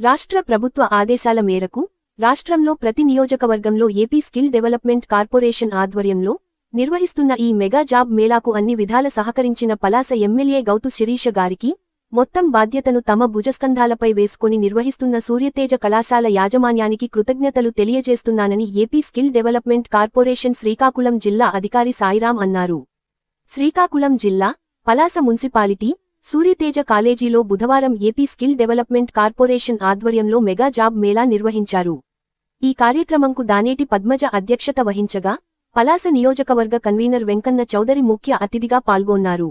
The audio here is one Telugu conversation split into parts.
రాష్ట్ర ప్రభుత్వ ఆదేశాల మేరకు రాష్ట్రంలో ప్రతి నియోజకవర్గంలో ఏపీ స్కిల్ డెవలప్మెంట్ కార్పొరేషన్ ఆధ్వర్యంలో నిర్వహిస్తున్న ఈ మెగా జాబ్ మేళాకు అన్ని విధాల సహకరించిన పలాస ఎమ్మెల్యే గౌతు శిరీష గారికి మొత్తం బాధ్యతను తమ భుజస్కంధాలపై వేసుకుని నిర్వహిస్తున్న సూర్యతేజ కళాశాల యాజమాన్యానికి కృతజ్ఞతలు తెలియజేస్తున్నానని AP skill development corporation Srikakulam జిల్లా అధికారి సాయిరాం అన్నారు. శ్రీకాకుళం జిల్లా పలాస మున్సిపాలిటీ సూర్యతేజ కాలేజీలో బుధవారం ఏపీ స్కిల్ డెవలప్మెంట్ కార్పొరేషన్ ఆధ్వర్యంలో మెగా జాబ్ మేళా నిర్వహించారు. ఈ కార్యక్రమంకు దానేటి పద్మజ అధ్యక్షత వహించగా పలాస నియోజకవర్గ కన్వీనర్ వెంకన్న చౌదరి ముఖ్య అతిథిగా పాల్గొన్నారు.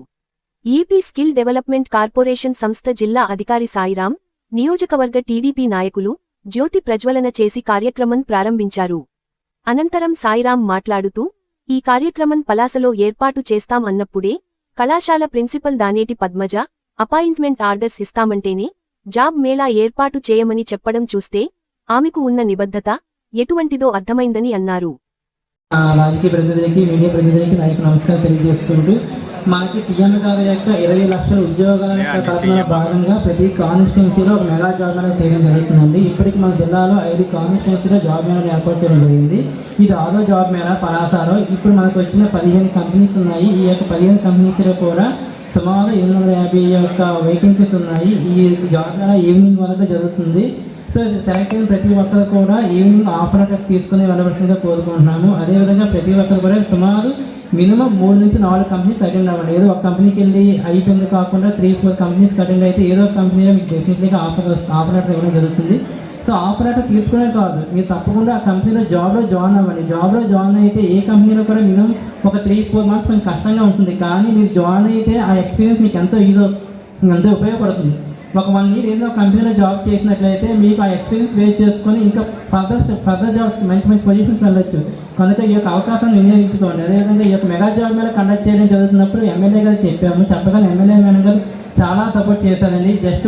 ఏపీ స్కిల్ డెవలప్మెంట్ కార్పొరేషన్ సంస్థ జిల్లా అధికారి సాయిరాం నియోజకవర్గ టీడీపీ నాయకులు జ్యోతి ప్రజ్వలన చేసి కార్యక్రమం ప్రారంభించారు. అనంతరం సాయిరాం మాట్లాడుతూ ఈ కార్యక్రమం పలాసలో ఏర్పాటు చేస్తాం అన్నప్పుడే కళాశాల principal Daneti Padmaja appointment orders ఇస్తామంటేనే job mela ఏర్పాటు చేయమని చెప్పడం చూస్తే ఆమెకు ఉన్న నిబద్ధత ఎటువంటిదో అర్థమైందని అన్నారు. రాజకీయ ప్రతినిధులకి మీడియా ప్రతినిధులకి నమస్కారం తెలియజేసుకుంటూ మనకి సీఎం గారి యొక్క ఇరవై లక్షల ఉద్యోగాల కల్పనలో భాగంగా ప్రతి కాన్స్టిట్యున్సీలో ఒక మెగా జాబ్ మేళా చేయడం జరుగుతుందండి. ఇప్పటికి మన జిల్లాలో ఐదు కాన్స్టిట్యున్సీలో జాబ్ మేళా ఏర్పాటు చేయడం జరిగింది. ఇది ఆరో జాబ్ మేళా పలాసాలో ఇప్పుడు మనకు వచ్చిన పదిహేను కంపెనీస్ ఉన్నాయి. ఈ యొక్క పదిహేను కంపెనీస్లో కూడా సుమారు ఎనిమిది వందల యాభై యొక్క వేకెన్సీస్ ఉన్నాయి. ఈ జాబ్ మేళా ఈవినింగ్ వరకు జరుగుతుంది. సో సెలెక్ట్ అయిన ప్రతి ఒక్కరు కూడా ఈవినింగ్ ఆఫర్ లెటర్స్ తీసుకుని వెళ్ళవలసిందిగా కోరుకుంటున్నాము. అదేవిధంగా ప్రతి ఒక్కరు కూడా సుమారు మినిమం మూడు నుంచి నాలుగు కంపెనీస్ అటెండ్ అవ్వండి. ఏదో ఒక కంపెనీకి వెళ్ళి అయిపోయింది కాకుండా త్రీ ఫోర్ కంపెనీస్కి అటెండ్ అయితే ఏదో ఒక కంపెనీలో మీకు డెఫినెట్లీగా ఆఫర్ ఆఫర్ లెటర్ ఇవ్వడం జరుగుతుంది. సో ఆఫర్ లెటర్ తీసుకునే కాదు. మీరు తప్పకుండా ఆ కంపెనీలో జాబ్లో జాయిన్ అవ్వండి. జాబ్లో జాయిన్ అయితే ఏ కంపెనీలో కూడా మినిమం ఒక త్రీ ఫోర్ మంత్స్ కొంచెం కష్టంగా ఉంటుంది. కానీ మీరు జాయిన్ అయితే ఆ ఎక్స్పీరియన్స్ మీకు ఎంతో ఇదో ఎంతో ఉపయోగపడుతుంది. ఒక వన్ ఇయర్ ఏదో కంపెనీలో జాబ్ చేసినట్లయితే మీకు ఆ ఎక్స్పీరియన్స్ వేస్ట్ చేసుకొని ఇంకా ఫర్దర్ ఫర్దర్ జాబ్స్ మంచి మంచి పొజిషన్కి వెళ్ళొచ్చు. కనుక ఈ యొక్క అవకాశాన్ని వినియోగించుకోండి. అదేవిధంగా ఈ యొక్క మెగా జాబ్ మీద కండక్ట్ చేయడం జరుగుతున్నప్పుడు ఎమ్మెల్యే గారు చెప్పాము. చెప్పగానే ఎమ్మెల్యే మేడం గారు చాలా సపోర్ట్ చేశారండి. జస్ట్